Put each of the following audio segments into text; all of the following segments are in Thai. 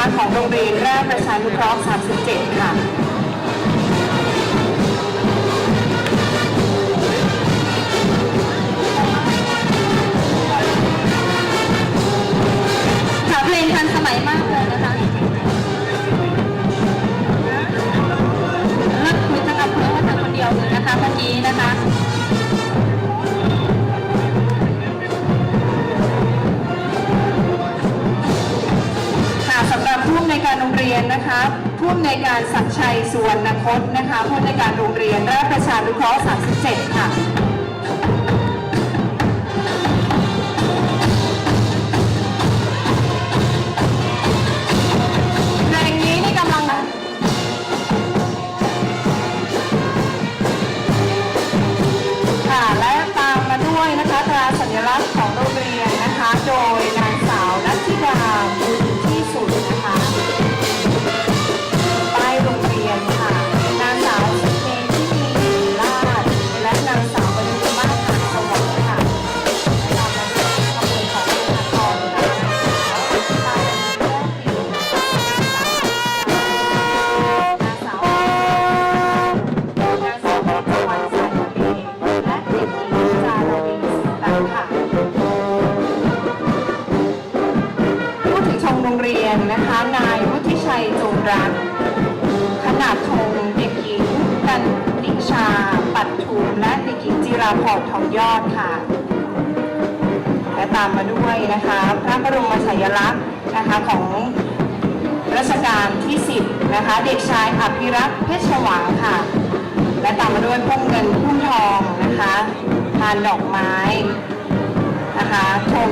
นะคะของโรงเรียนราชประชานุเคราะห์ 37 ค่ะค่ะเพลงทันสมัยมากเลยนะคะเลิกคุยทั้งอ เรียนนะคะผู้อำนวยการศักชัยสุวรรณคตนะคะผู้อำนวยการโรงเรียนราชประชานุเคราะห์37 ค่ะ รียนนะคะนายวุฒิชัยจงรักขนาดธงเด็กหญิงกันติชา ปัดทูมและเด็กหญิงจิราพรทองยอดค่ะ และตามมาด้วยนะคะ พระบรมฉายลักษณ์นะคะของรัชกาลที่ 10 นะคะ เด็กชายอภิรักษ์เพชรหวังค่ะ และตามมาด้วยพุ่มเงินพุ่มทองนะคะทานดอกไม้นะคะธง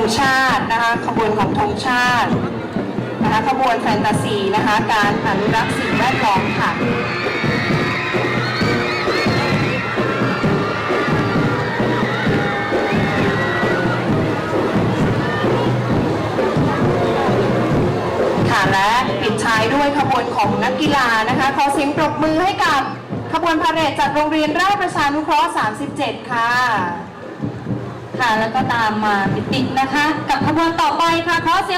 งชาตินะคะขบวนของธงชาตินะคะขบวนแฟนตาซีนะคะการอนุรักษ์สิ่งแวดล้อมค่ะค่ะและปิดท้ายด้วยขบวนของนักกีฬานะคะขอเสียงปรบมือให้กับขบวนพาเหรดจากโรงเรียนราชประชานุเคราะห์ 37 ค่ะ ค่ะ แล้วก็ตามมาติดๆนะคะ กับขบวนต่อไปค่ะขอเสียง